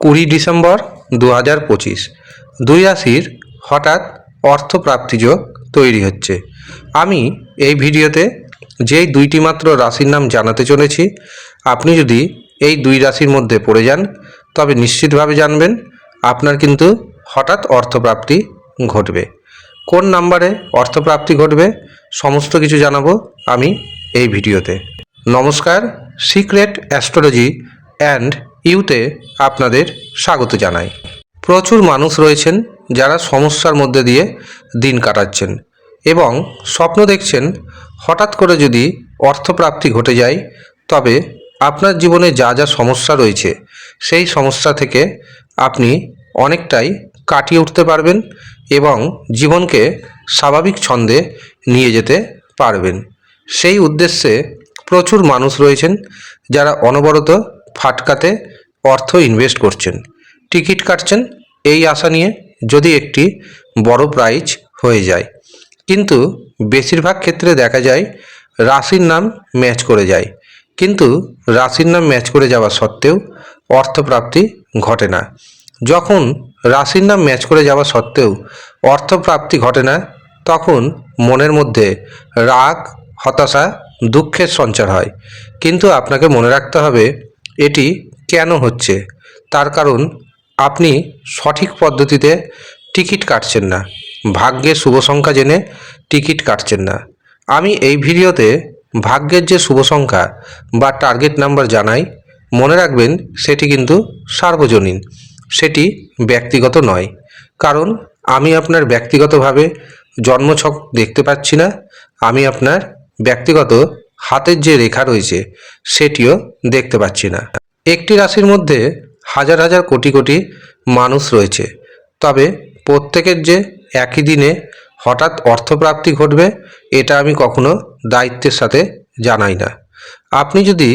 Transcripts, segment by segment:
কুড়ি ডিসেম্বর দু হাজার পঁচিশ। দুই রাশির হঠাৎ অর্থপ্রাপ্তি যোগ তৈরি হচ্ছে। আমি এই ভিডিওতে যেই দুইটি মাত্র রাশির নাম জানাতে চলেছি, আপনি যদি এই দুই রাশির মধ্যে পড়ে যান, তবে নিশ্চিতভাবে জানবেন আপনার কিন্তু হঠাৎ অর্থপ্রাপ্তি ঘটবে। কোন নাম্বারে অর্থপ্রাপ্তি ঘটবে, সমস্ত কিছু জানাব আমি এই ভিডিওতে। নমস্কার, সিক্রেট অ্যাস্ট্রোলজি অ্যান্ড ইউতে আপনাদের স্বাগত জানাই। প্রচুর মানুষ রয়েছেন যারা সমস্যার মধ্যে দিয়ে দিন কাটাচ্ছেন এবং স্বপ্ন দেখছেন হঠাৎ করে যদি অর্থপ্রাপ্তি ঘটে যায়, তবে আপনার জীবনে যা যা সমস্যা রয়েছে, সেই সমস্যা থেকে আপনি অনেকটাই কাটিয়ে উঠতে পারবেন এবং জীবনকে স্বাভাবিক ছন্দে নিয়ে যেতে পারবেন। সেই উদ্দেশ্যে প্রচুর মানুষ রয়েছেন যারা অনবরত ফাটকাতে অর্থ ইনভেস্ট করছেন। টিকিট কাটছেন এই আশা নিয়ে যদি একটি বড় প্রাইজ হয়ে যায়। কিন্তু বেশিরভাগ ক্ষেত্রে দেখা যায় রাশির নাম ম্যাচ করে যায়। কিন্তু রাশির নাম ম্যাচ করে যাওয়া সত্ত্বেও অর্থপ্রাপ্তি ঘটে না। যখন রাশির নাম ম্যাচ করে যাওয়া সত্ত্বেও অর্থপ্রাপ্তি ঘটে না, তখন মনের মধ্যে রাগ, হতাশা, দুঃখের সঞ্চার হয়। কিন্তু আপনাকে মনে রাখতে হবে এটি কেন হচ্ছে? তার কারণ, আপনি সঠিক পদ্ধতিতে টিকিট কাটছেন না। ভাগ্যের শুভ সংখ্যা জেনে টিকিট কাটছেন না। আমি এই ভিডিওতে ভাগ্যের যে শুভ সংখ্যা বা টার্গেট নাম্বার জানাই, মনে রাখবেন সেটি কিন্তু সার্বজনীন। সেটি ব্যক্তিগত নয়। কারণ, আমি আপনার ব্যক্তিগতভাবে জন্মছক দেখতে পাচ্ছি না, আমি আপনার ব্যক্তিগত হাতের যে রেখা রয়েছে, সেটিও দেখতে পাচ্ছি না। একটি রাশির মধ্যে হাজার হাজার কোটি কোটি মানুষ রয়েছে। তবে প্রত্যেকের যে একই দিনে হঠাৎ অর্থপ্রাপ্তি ঘটবে, এটা আমি কখনো দায়িত্বের সাথে জানাই না। আপনি যদি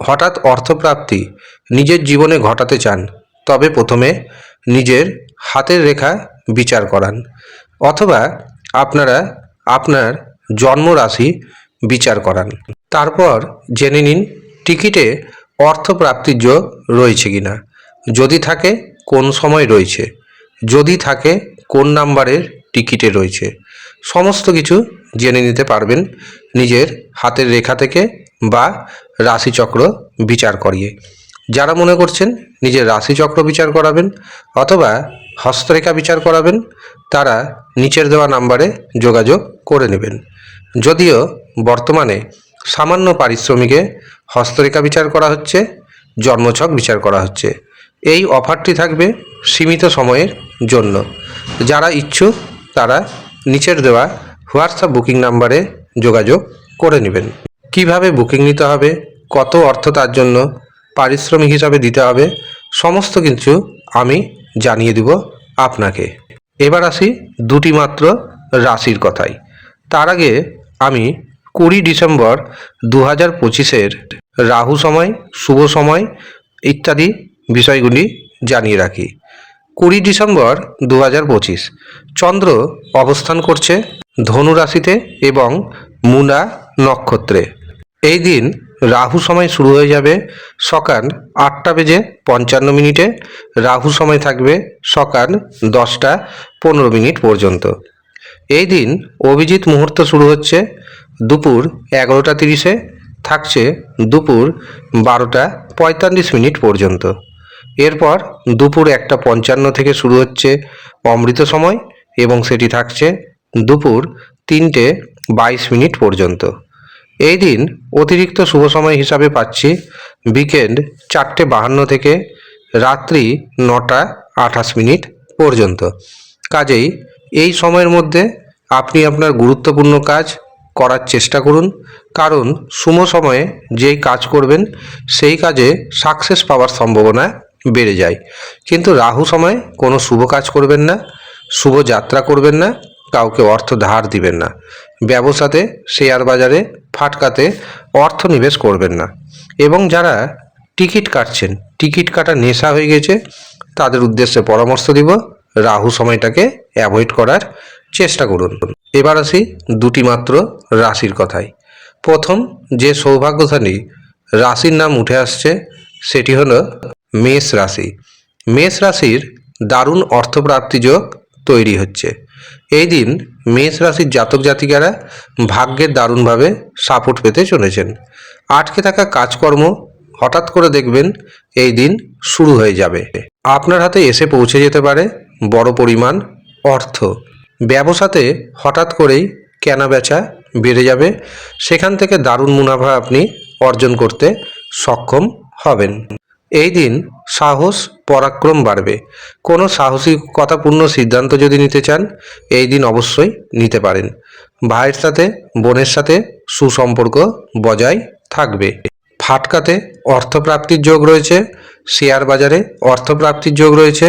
হঠাৎ অর্থপ্রাপ্তি নিজের জীবনে ঘটাতে চান, তবে প্রথমে নিজের হাতের রেখা বিচার করান। অথবা আপনারা আপনার জন্ম রাশি বিচার করান। তারপর জেনে নিন টিকিটে অর্থপ্রাপ্তির যোগ রয়েছে কিনা যদি থাকে, কোন সময় রয়েছে। যদি থাকে, কোন নাম্বারের টিকিটে রয়েছে। সমস্ত কিছু জেনে নিতে পারবেন নিজের হাতের রেখা থেকে বা রাশিচক্র বিচার করিয়ে। যারা মনে করছেন নিজের রাশিচক্র বিচার করাবেন অথবা হস্তরেখা বিচার করাবেন, তারা নিচের দেওয়া নাম্বারে যোগাযোগ করে নেবেন। যদিও বর্তমানে সামান্য পারিশ্রমিকে হস্তরেখা বিচার করা হচ্ছে, জন্মছক বিচার করা হচ্ছে। এই অফারটি থাকবে সীমিত সময়ের জন্য। যারা ইচ্ছুক, তারা নিচের দেওয়া হোয়াটসঅ্যাপ বুকিং নাম্বারে যোগাযোগ করে নেবেন। কীভাবে বুকিং নিতে হবে, কত অর্থ তার জন্য পারিশ্রমিক হিসাবে দিতে হবে, সমস্ত কিছু আমি জানিয়ে দিব আপনাকে। এবার আসি দুটি মাত্র রাশির কথাই তার আগে আমি কুড়ি ডিসেম্বর দু হাজার পঁচিশের রাহু সময়, শুভ সময় ইত্যাদি বিষয়গুলি জানিয়ে রাখি। কুড়ি ডিসেম্বর দু হাজার পঁচিশ, চন্দ্র অবস্থান করছে ধনু রাশিতে এবং মুনা নক্ষত্রে। এই দিন রাহু সময় শুরু হয়ে যাবে সকাল আটটা বেজে পঞ্চান্ন মিনিটে, রাহু সময় থাকবে সকাল দশটা পনেরো মিনিট পর্যন্ত। এই দিন অভিজিৎ মুহূর্ত শুরু হচ্ছে দুপুর এগারোটা তিরিশে, থাকছে দুপুর বারোটা পঁয়তাল্লিশ মিনিট পর্যন্ত। এরপর দুপুর একটা পঞ্চান্ন থেকে শুরু হচ্ছে অমৃত সময় এবং সেটি থাকছে দুপুর তিনটে বাইশ মিনিট পর্যন্ত। এই দিন অতিরিক্ত শুভ সময় হিসাবে পাচ্ছি বিকেন্ড চারটে বাহান্ন থেকে রাত্রি নটা আঠাশ মিনিট পর্যন্ত। কাজেই এই সময়ের মধ্যে আপনি আপনার গুরুত্বপূর্ণ কাজ করার চেষ্টা করুন। কারণ শুভ সময়ে যেই কাজ করবেন, সেই কাজে সাকসেস পাওয়ার সম্ভাবনা বেড়ে যায়। কিন্তু রাহু সময় কোনো শুভ কাজ করবেন না, শুভ যাত্রা করবেন না, কাউকে অর্থ ধার দিবেন না। ব্যবসাতে শেয়ার বাজারে, ফাটকাতে অর্থ নিবেশ করবেন না। এবং যারা টিকিট কাটছেন, টিকিট কাটা নেশা হয়ে গেছে, তাদের উদ্দেশ্যে পরামর্শ দিব, রাহু সময়টাকে অ্যাভয়েড করার চেষ্টা করুন। এবার আসি দুটি মাত্র রাশির কথায়। প্রথম যে সৌভাগ্যশালী রাশির নাম উঠে আসছে, সেটি হলো মেষ রাশি। মেষ রাশির দারুণ অর্থপ্রাপ্তি যোগ তৈরি হচ্ছে। এই দিন মেষ রাশির জাতক জাতিকারা ভাগ্যের দারুণভাবে সাপোর্ট পেতে চলেছেন। আটকে থাকা কাজকর্ম হঠাৎ করে দেখবেন এই দিন শুরু হয়ে যাবে। আপনার হাতে এসে পৌঁছে যেতে পারে বড় পরিমাণ অর্থ। ব্যবসাতে হঠাৎ করেই কেনা বেচা বেড়ে যাবে, সেখান থেকে দারুণ মুনাফা আপনি অর্জন করতে সক্ষম হবেন। এই দিন সাহস, পরাক্রম বাড়বে। কোনো সাহসিকতাপূর্ণ সিদ্ধান্ত যদি নিতে চান, এই দিন অবশ্যই নিতে পারেন। ভাইয়ের সাথে, বোনের সাথে সুসম্পর্ক বজায় থাকবে। ফাটকাতে অর্থপ্রাপ্তির যোগ রয়েছে, শেয়ার বাজারে অর্থপ্রাপ্তির যোগ রয়েছে,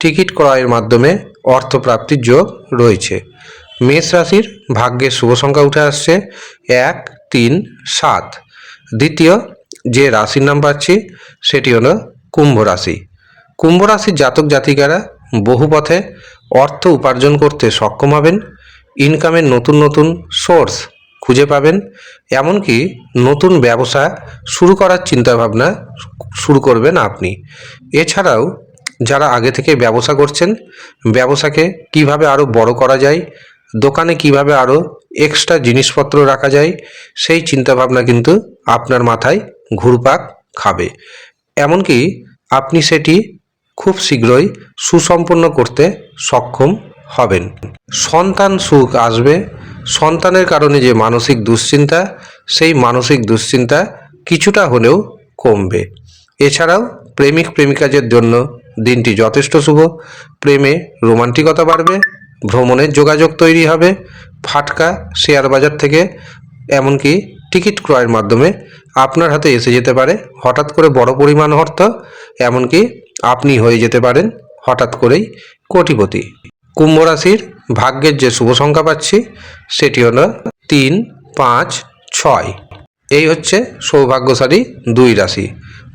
টিকিট ক্রয়ের মাধ্যমে অর্থপ্রাপ্তির যোগ রয়েছে। মেষ রাশির ভাগ্যের শুভ সংখ্যা উঠে আসছে এক, তিন, সাত। দ্বিতীয় যে রাশির নাম পাচ্ছি, সেটি হলো কুম্ভ রাশি। কুম্ভ রাশির জাতক জাতিকারা বহু পথে অর্থ উপার্জন করতে সক্ষম হবেন ইনকামের নতুন নতুন সোর্স খুঁজে পাবেন, এমনকি নতুন ব্যবসা শুরু করার চিন্তাভাবনা শুরু করবেন আপনি। এছাড়াও যারা আগে থেকে ব্যবসা করছেন, ব্যবসাকে কীভাবে আরও বড় করা যায়, দোকানে কীভাবে আরও এক্সট্রা জিনিসপত্র রাখা যায়, সেই চিন্তাভাবনা কিন্তু আপনার মাথায় ঘুরপাক খাবে। এমনকি আপনি সেটি খুব শীঘ্রই সুসম্পন্ন করতে সক্ষম হবেন। সন্তান সুখ আসবে, সন্তানের কারণে যে মানসিক দুশ্চিন্তা, সেই মানসিক দুশ্চিন্তা কিছুটা হলেও কমবে। এছাড়াও প্রেমিক প্রেমিকাদের জন্য দিনটি যথেষ্ট শুভ। প্রেমে রোমান্টিকতা বাড়বে ভ্রমণের যোগাযোগ তৈরি হবে, ফাটকা, শেয়ার বাজার থেকে, এমনকি টিকিট ক্রয়ের মাধ্যমে আপনার হাতে এসে যেতে পারে হঠাৎ করে বড় পরিমাণ অর্থ, এমনকি আপনি হয়ে যেতে পারেন হঠাৎ করেই কোটিপতি। কুম্ভ রাশির ভাগ্যের যে শুভ সংখ্যা পাচ্ছি, সেটি হলো তিন, পাঁচ, ছয়। এই হচ্ছে সৌভাগ্যশালী দুই রাশি।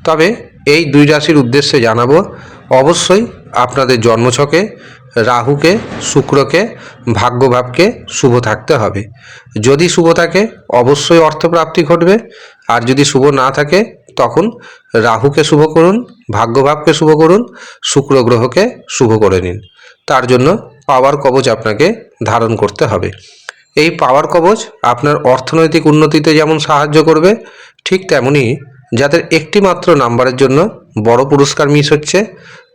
তবে এই দুই রাশির উদ্দেশ্যে জানাব, অবশ্যই আপনাদের জন্মছকে, রাহুকে, শুক্রকে, ভাগ্যভাবকে শুভ থাকতে হবে। যদি শুভ থাকে, অবশ্যই অর্থপ্রাপ্তি ঘটবে। আর যদি শুভ না থাকে, তখন রাহুকে শুভ করুন, ভাগ্যভাবকে শুভ করুন, শুক্র গ্রহকে শুভ করে নিন। তার জন্য পাওয়ার কবচ আপনাকে ধারণ করতে হবে। এই পাওয়ার কবচ আপনার অর্থনৈতিক উন্নতিতে যেমন সাহায্য করবে, ঠিক তেমনি যাদের একটি মাত্র নাম্বারের জন্য বড় পুরস্কার মিস হচ্ছে,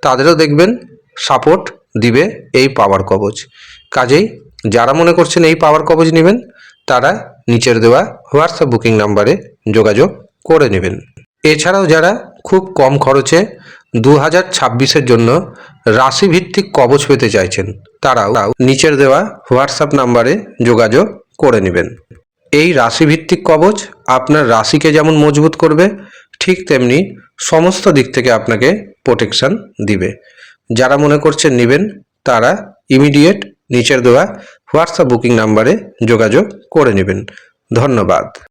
তাদেরও দেখবেন সাপোর্ট দিবে এই পাওয়ার কবচ। কাজেই যারা মনে করছেন এই পাওয়ার কবচ নেবেন, তারা নিচের দেওয়া হোয়াটসঅ্যাপ বুকিং নাম্বারে যোগাযোগ করে নেবেন। এছাড়াও যারা খুব কম খরচে দু হাজার ছাব্বিশের জন্য রাশিভিত্তিক কবচ পেতে চাইছেন, তারাও নিচের দেওয়া হোয়াটসঅ্যাপ নাম্বারে যোগাযোগ করে নেবেন। এই রাশিভিত্তিক কবচ আপনার রাশিকে যেমন মজবুত করবে, ঠিক তেমনি সমস্ত দিক থেকে আপনাকে প্রোটেকশান দিবে। যারা মনে করছেন নেবেন, তারা ইমিডিয়েট নিচের দেওয়া হোয়াটসঅ্যাপ বুকিং নাম্বারে যোগাযোগ করে নেবেন। ধন্যবাদ।